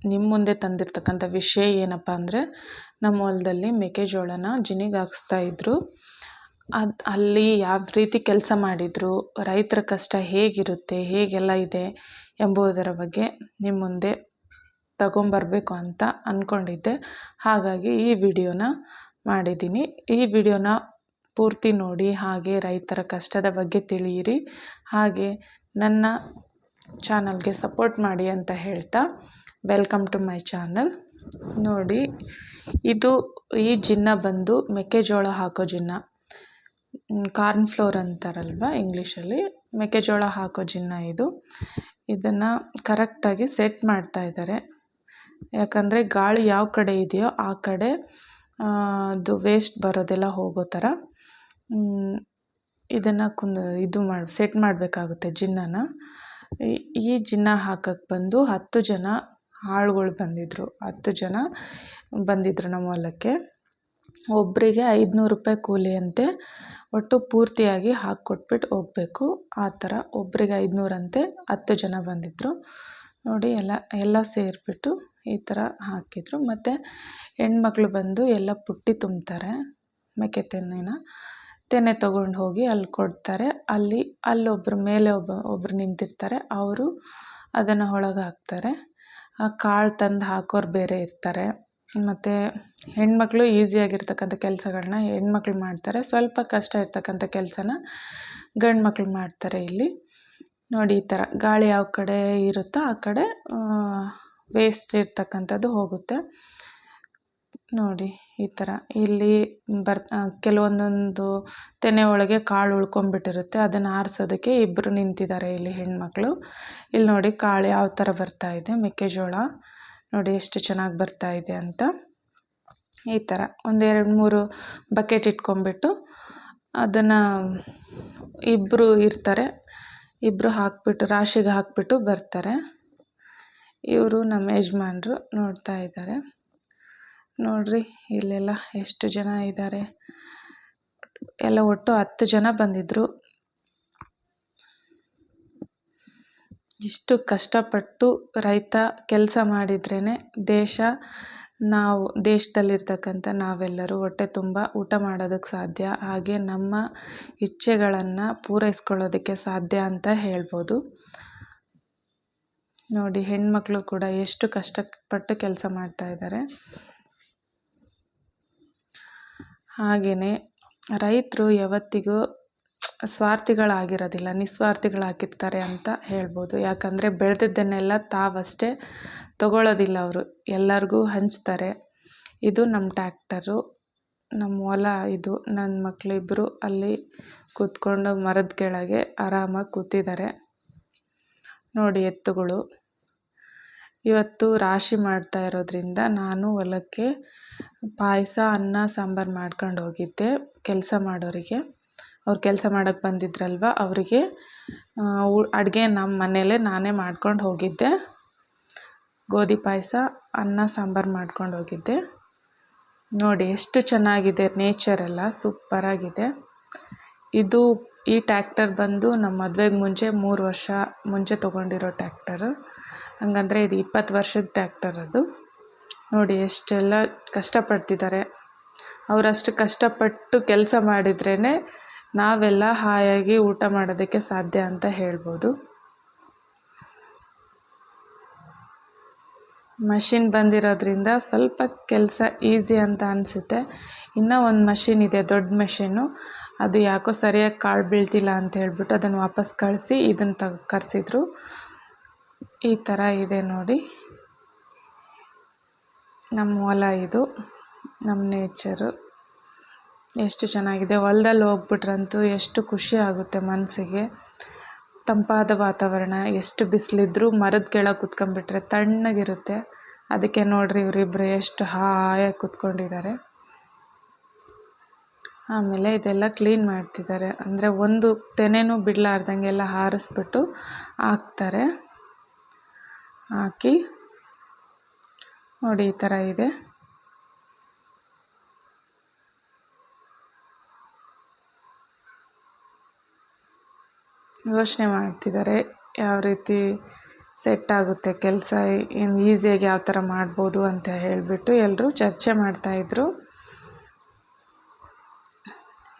ನಿಮ್ಮ ಮುಂದೆ ತಂದಿರ್ತಕ್ಕಂಥ ವಿಷಯ ಏನಪ್ಪ ಅಂದರೆ, ನಮ್ಮ ಹೊಲದಲ್ಲಿ ಮೆಕ್ಕೆಜೋಳನ ಜಿನಿಗೆ ಹಾಕಿಸ್ತಾ ಇದ್ರು. ಅದು ಅಲ್ಲಿ ಯಾವ ರೀತಿ ಕೆಲಸ ಮಾಡಿದರು, ರೈತರ ಕಷ್ಟ ಹೇಗಿರುತ್ತೆ, ಹೇಗೆಲ್ಲ ಇದೆ ಎಂಬುದರ ಬಗ್ಗೆ ನಿಮ್ಮ ಮುಂದೆ ತಗೊಂಬರಬೇಕು ಅಂತ ಅಂದ್ಕೊಂಡಿದ್ದೆ ಹಾಗಾಗಿ ಈ ವಿಡಿಯೋನ ಮಾಡಿದ್ದೀನಿ ಈ ವಿಡಿಯೋನ ಪೂರ್ತಿ ನೋಡಿ, ಹಾಗೆ ರೈತರ ಕಷ್ಟದ ಬಗ್ಗೆ ತಿಳಿಯಿರಿ. ಹಾಗೆ ನನ್ನ ಚಾನಲ್ಗೆ ಸಪೋರ್ಟ್ ಮಾಡಿ ಅಂತ ಹೇಳ್ತಾ ವೆಲ್ಕಮ್ ಟು ಮೈ ಚಾನಲ್ ನೋಡಿ, ಇದು ಈ ಜಿನ್ನ ಬಂದು ಮೆಕ್ಕೆಜೋಳ ಹಾಕೋ ಜಿನ್ನ. ಕಾರ್ನ್ ಫ್ಲೋರ್ ಅಂತಾರಲ್ವ ಇಂಗ್ಲೀಷಲ್ಲಿ? ಮೆಕ್ಕೆಜೋಳ ಹಾಕೋ ಜಿನ್ನ ಇದು. ಇದನ್ನು ಕರೆಕ್ಟಾಗಿ ಸೆಟ್ ಮಾಡ್ತಾ ಇದ್ದಾರೆ ಯಾಕಂದರೆ ಗಾಳಿ ಯಾವ ಕಡೆ ಇದೆಯೋ ಆ ಕಡೆ ಅದು ವೇಸ್ಟ್ ಬರೋದೆಲ್ಲ ಹೋಗೋ ಥರ ಇದನ್ನು ಕುಂದ, ಇದು ಮಾಡಿ ಸೆಟ್ ಮಾಡಬೇಕಾಗುತ್ತೆ ಜಿನ್ನನ. ಈ ಜಿನ್ನ ಹಾಕಕ್ಕೆ ಬಂದು ಹತ್ತು ಜನ ಆಳುಗಳು ಬಂದಿದ್ದರು ಹತ್ತು ಜನ ಬಂದಿದ್ದರು ನಮ್ಮ ಹೊಲಕ್ಕೆ. ಒಬ್ಬರಿಗೆ ಐದುನೂರು ರೂಪಾಯಿ ಕೂಲಿ ಅಂತೆ ಒಟ್ಟು ಪೂರ್ತಿಯಾಗಿ ಹಾಕ್ಕೊಟ್ಬಿಟ್ಟು ಹೋಗಬೇಕು. ಆ ಥರ ಒಬ್ಬರಿಗೆ ಐದುನೂರಂತೆ ಹತ್ತು ಜನ ಬಂದಿದ್ದರು ನೋಡಿ ಎಲ್ಲ ಎಲ್ಲ ಸೇರಿಬಿಟ್ಟು ಈ ಥರ ಹಾಕಿದರು. ಮತ್ತು ಹೆಣ್ಮಕ್ಳು ಬಂದು ಎಲ್ಲ ಪುಟ್ಟಿ ತುಂಬ್ತಾರೆ. ಮೆಕ್ಕೆ ತೆನೆನ ತೆನೆ ತೊಗೊಂಡು ಹೋಗಿ ಅಲ್ಲಿ ಕೊಡ್ತಾರೆ. ಅಲ್ಲಿ ಅಲ್ಲೊಬ್ಬರು ಮೇಲೆ ಒಬ್ಬ ಒಬ್ಬರು ನಿಂತಿರ್ತಾರೆ. ಅವರು ಅದನ್ನು ಒಳಗೆ ಹಾಕ್ತಾರೆ ಕಾಳು ತಂದು ಹಾಕೋರು ಬೇರೆ ಇರ್ತಾರೆ. ಮತ್ತು ಹೆಣ್ಮಕ್ಳು ಈಸಿಯಾಗಿರ್ತಕ್ಕಂಥ ಕೆಲಸಗಳ್ನ ಹೆಣ್ಮಕ್ಳು ಮಾಡ್ತಾರೆ. ಸ್ವಲ್ಪ ಕಷ್ಟ ಇರ್ತಕ್ಕಂಥ ಕೆಲಸನ ಗಂಡು ಮಕ್ಳು ಮಾಡ್ತಾರೆ ಇಲ್ಲಿ. ನೋಡಿ ಈ ಥರ. ಗಾಳಿ ಯಾವ ಕಡೆ ಇರುತ್ತೋ ಆ ಕಡೆ ವೇಸ್ಟ್ ಇರ್ತಕ್ಕಂಥದ್ದು ಹೋಗುತ್ತೆ. ನೋಡಿ, ಈ ಥರ. ಇಲ್ಲಿ ಬರ್ ಕೆಲವೊಂದೊಂದು ತೆನೆ ಒಳಗೆ ಕಾಳು ಉಳ್ಕೊಂಬಿಟ್ಟಿರುತ್ತೆ. ಅದನ್ನು ಆರಿಸೋದಕ್ಕೆ ಇಬ್ಬರು ನಿಂತಿದ್ದಾರೆ ಇಲ್ಲಿ ಹೆಣ್ಮಕ್ಳು. ಇಲ್ಲಿ ನೋಡಿ ಕಾಳು ಯಾವ ಥರ ಬರ್ತಾ ಇದೆ, ಮೆಕ್ಕೆಜೋಳ. ನೋಡಿ ಎಷ್ಟು ಚೆನ್ನಾಗಿ ಬರ್ತಾ ಇದೆ ಅಂತ. ಈ ಥರ. ಒಂದೆರಡು ಮೂರು ಬಕೆಟ್ ಇಟ್ಕೊಂಡ್ಬಿಟ್ಟು ಅದನ್ನು ಇಬ್ಬರು ಇರ್ತಾರೆ. ಇಬ್ಬರು ಹಾಕ್ಬಿಟ್ಟು, ರಾಶಿಗೆ ಹಾಕ್ಬಿಟ್ಟು ಬರ್ತಾರೆ. ಇವರು ನಮ್ಮ ಯಜಮಾನ್ರು ನೋಡ್ತಾ ಇದ್ದಾರೆ. ನೋಡ್ರಿ, ಇಲ್ಲೆಲ್ಲ ಎಷ್ಟು ಜನ ಇದ್ದಾರೆ ಎಲ್ಲ ಒಟ್ಟು ಹತ್ತು ಜನ ಬಂದಿದ್ದರು ಇಷ್ಟು ಕಷ್ಟಪಟ್ಟು ರೈತ ಕೆಲಸ ಮಾಡಿದ್ರೇ ದೇಶ, ನಾವು ದೇಶದಲ್ಲಿರ್ತಕ್ಕಂಥ ನಾವೆಲ್ಲರೂ ಹೊಟ್ಟೆ ತುಂಬ ಊಟ ಮಾಡೋದಕ್ಕೆ ಸಾಧ್ಯ. ಹಾಗೆ ನಮ್ಮ ಇಚ್ಛೆಗಳನ್ನು ಪೂರೈಸ್ಕೊಳ್ಳೋದಕ್ಕೆ ಸಾಧ್ಯ ಅಂತ ಹೇಳ್ಬೋದು. ನೋಡಿ, ಹೆಣ್ಮಕ್ಳು ಕೂಡ ಎಷ್ಟು ಕಷ್ಟಪಟ್ಟು ಕೆಲಸ ಮಾಡ್ತಾ ಇದ್ದಾರೆ ಹಾಗೆಯೇ ರೈತರು ಯಾವತ್ತಿಗೂ ಸ್ವಾರ್ಥಿಗಳಾಗಿರೋದಿಲ್ಲ, ನಿಸ್ವಾರ್ಥಿಗಳಾಗಿರ್ತಾರೆ ಅಂತ ಹೇಳ್ಬೋದು. ಯಾಕಂದರೆ ಬೆಳೆದಿದ್ದನ್ನೆಲ್ಲ ತಾವಷ್ಟೇ ತಗೊಳ್ಳೋದಿಲ್ಲ ಅವರು. ಎಲ್ಲರಿಗೂ ಹಂಚ್ತಾರೆ. ಇದು ನಮ್ಮ ಟ್ಯಾಕ್ಟರು ನಮ್ಮ ಹೊಲ ಇದು. ನನ್ನ ಮಕ್ಕಳಿಬ್ರು ಅಲ್ಲಿ ಕೂತ್ಕೊಂಡು ಮರದ ಕೆಳಗೆ ಆರಾಮಾಗಿ ಕೂತಿದ್ದಾರೆ. ನೋಡಿ ಎತ್ತುಗಳು. ಇವತ್ತು ರಾಶಿ ಮಾಡ್ತಾ ಇರೋದ್ರಿಂದ ನಾನು ಹೊಲಕ್ಕೆ ಪಾಯಸ, ಅನ್ನ, ಸಾಂಬಾರು ಮಾಡ್ಕೊಂಡು ಹೋಗಿದ್ದೆ ಕೆಲಸ ಮಾಡೋರಿಗೆ. ಅವ್ರು ಕೆಲಸ ಮಾಡೋಕ್ಕೆ ಬಂದಿದ್ರಲ್ವ? ಅವರಿಗೆ ಅಡುಗೆ ನಮ್ಮ ಮನೆಯಲ್ಲೇ ನಾನೇ ಮಾಡ್ಕೊಂಡು ಹೋಗಿದ್ದೆ. ಗೋಧಿ ಪಾಯಸ, ಅನ್ನ, ಸಾಂಬಾರು ಮಾಡ್ಕೊಂಡು ಹೋಗಿದ್ದೆ. ನೋಡಿ, ಎಷ್ಟು ಚೆನ್ನಾಗಿದೆ ನೇಚರೆಲ್ಲ ಸೂಪರಾಗಿದೆ. ಇದು ಈ ಟ್ಯಾಕ್ಟರ್ ಬಂದು ನಮ್ಮ ಮದುವೆಗೆ ಮುಂಚೆ ಮೂರು ವರ್ಷ ಮುಂಚೆ ತೊಗೊಂಡಿರೋ ಟ್ಯಾಕ್ಟರು. ಹಂಗಂದ್ರೆ ಇದು ಇಪ್ಪತ್ತು ವರ್ಷದ ಟ್ಯಾಕ್ಟರ್ ಅದು. ನೋಡಿ ಎಷ್ಟೆಲ್ಲ ಕಷ್ಟಪಡ್ತಿದ್ದಾರೆ ಅವರಷ್ಟು ಕಷ್ಟಪಟ್ಟು ಕೆಲಸ ಮಾಡಿದ್ರೇ ನಾವೆಲ್ಲ ಹಾಯಾಗಿ ಊಟ ಮಾಡೋದಕ್ಕೆ ಸಾಧ್ಯ ಅಂತ ಹೇಳ್ಬೋದು. ಮಷಿನ್ ಬಂದಿರೋದ್ರಿಂದ ಸ್ವಲ್ಪ ಕೆಲಸ ಈಸಿ ಅಂತ ಅನಿಸುತ್ತೆ. ಇನ್ನೂ ಒಂದು ಮಷಿನ್ ಇದೆ, ದೊಡ್ಡ ಮಷಿನ್ನು ಅದು ಯಾಕೋ ಸರಿಯಾಗಿ ಕಾಳು ಬೀಳ್ತಿಲ್ಲ ಅಂತ ಹೇಳ್ಬಿಟ್ಟು ಅದನ್ನು ವಾಪಸ್ ಕಳಿಸಿ ಇದನ್ನು ತ, ಕರೆಸಿದ್ರು. ಈ ಥರ ಇದೆ ನೋಡಿ. ನಮ್ಮ ಹೊಲ ಇದು, ನಮ್ಮ ನೇಚರು ಎಷ್ಟು ಚೆನ್ನಾಗಿದೆ. ಹೊಲದಲ್ಲಿ ಹೋಗ್ಬಿಟ್ರಂತೂ ಎಷ್ಟು ಖುಷಿ ಆಗುತ್ತೆ ಮನಸ್ಸಿಗೆ ತಂಪಾದ ವಾತಾವರಣ, ಎಷ್ಟು ಬಿಸಿಲಿದ್ರೂ ಮರದ ಕೆಳಗೆ ಕುತ್ಕೊಂಡ್ಬಿಟ್ರೆ ತಣ್ಣಗಿರುತ್ತೆ. ಅದಕ್ಕೆ ನೋಡಿರಿ ಇವರಿಬ್ಬರು ಎಷ್ಟು ಹಾಯಾಗಿ ಕುತ್ಕೊಂಡಿದ್ದಾರೆ. ಆಮೇಲೆ ಇದೆಲ್ಲ ಕ್ಲೀನ್ ಮಾಡ್ತಿದ್ದಾರೆ. ಅಂದರೆ ಒಂದು ತೆನೆನೂ ಬಿಡಲಾರ್ದಂಗೆ ಎಲ್ಲ ಹಾರಿಸ್ಬಿಟ್ಟು ಹಾಕ್ತಾರೆ. ಹಾಕಿ ನೋಡಿ ಈ ಥರ ಇದೆ. ಯೋಚನೆ ಮಾಡ್ತಿದ್ದಾರೆ ಯಾವ ರೀತಿ ಸೆಟ್ ಆಗುತ್ತೆ ಕೆಲಸ, ಏನು ಈಸಿಯಾಗಿ ಯಾವ ಥರ ಮಾಡ್ಬೋದು ಅಂತ ಹೇಳಿಬಿಟ್ಟು ಎಲ್ಲರೂ ಚರ್ಚೆ ಮಾಡ್ತಾಯಿದ್ರು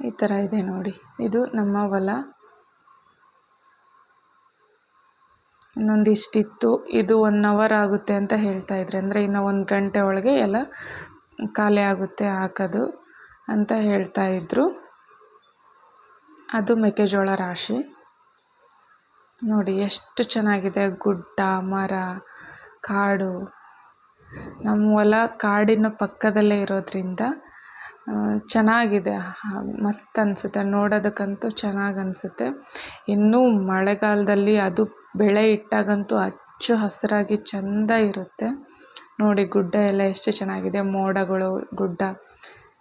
ಈ ಥರ ಇದೆ ನೋಡಿ. ಇದು ನಮ್ಮ ಹೊಲ. ಇನ್ನೊಂದಿಷ್ಟಿತ್ತು. ಇದು ಒನ್ ಅವರ್ ಆಗುತ್ತೆ ಅಂತ ಹೇಳ್ತಾ ಇದ್ರು, ಅಂದರೆ ಇನ್ನು ಒಂದು ಗಂಟೆ ಒಳಗೆ ಎಲ್ಲ ಖಾಲಿ ಆಗುತ್ತೆ ಹಾಕೋದು ಅಂತ ಹೇಳ್ತಾ ಇದ್ರು. ಅದು ಮೆಕ್ಕೆಜೋಳ ರಾಶಿ. ನೋಡಿ ಎಷ್ಟು ಚೆನ್ನಾಗಿದೆ. ಗುಡ್ಡ, ಮರ, ಕಾಡು. ನಮ್ಮ ಹೊಲ ಕಾಡಿನ ಪಕ್ಕದಲ್ಲೇ ಇರೋದ್ರಿಂದ ಚೆನ್ನಾಗಿದೆ. ಮಸ್ತ್ ಅನಿಸುತ್ತೆ. ನೋಡೋದಕ್ಕಂತೂ ಚೆನ್ನಾಗಿ ಅನಿಸುತ್ತೆ. ಇನ್ನೂ ಮಳೆಗಾಲದಲ್ಲಿ ಅದು ಬೆಳೆ ಇಟ್ಟಾಗಂತೂ ಹಚ್ಚ ಹಸಿರಾಗಿ ಚೆಂದ ಇರುತ್ತೆ. ನೋಡಿ, ಗುಡ್ಡ ಎಲ್ಲ ಎಷ್ಟು ಚೆನ್ನಾಗಿದೆ. ಮೋಡಗಳು, ಗುಡ್ಡ.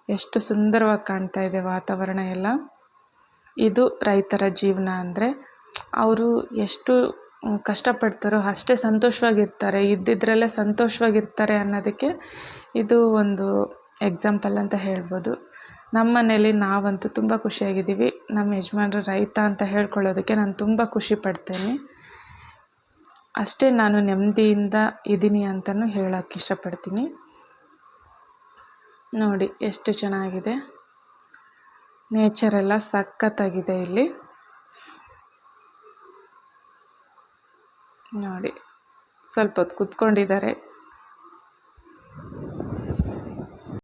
ಎಷ್ಟು ಸುಂದರವಾಗಿ ಕಾಣ್ತಾ ಇದೆ ವಾತಾವರಣ ಎಲ್ಲ. ಇದು ರೈತರ ಜೀವನ ಅಂದರೆ ಅವರು ಎಷ್ಟು ಕಷ್ಟಪಡ್ತಾರೋ ಅಷ್ಟೇ ಸಂತೋಷವಾಗಿರ್ತಾರೆ. ಇದ್ದಿದ್ರಲ್ಲೇ ಸಂತೋಷವಾಗಿರ್ತಾರೆ ಅನ್ನೋದಕ್ಕೆ ಇದು ಒಂದು ಎಕ್ಸಾಂಪಲ್ ಅಂತ ಹೇಳ್ಬೋದು. ನಮ್ಮ ಮನೇಲಿ ನಾವಂತೂ ತುಂಬ ಖುಷಿಯಾಗಿದ್ದೀವಿ. ನಮ್ಮ ಯಜಮಾನ್ರು ರೈತ ಅಂತ ಹೇಳ್ಕೊಳ್ಳೋದಕ್ಕೆ ನಾನು ತುಂಬ ಖುಷಿ ಪಡ್ತೇನೆ. ಅಷ್ಟೇ ನಾನು ನೆಮ್ಮದಿಯಿಂದ ಇದ್ದೀನಿ ಅಂತಲೂ ಹೇಳೋಕ್ಕೆ ಇಷ್ಟಪಡ್ತೀನಿ. ನೋಡಿ, ಎಷ್ಟು ಚೆನ್ನಾಗಿದೆ. ನೇಚರೆಲ್ಲ ಸಖತ್ತಾಗಿದೆ ಇಲ್ಲಿ. ನೋಡಿ, ಸ್ವಲ್ಪ ಹೊತ್ತು ಕುತ್ಕೊಂಡಿದ್ದಾರೆ.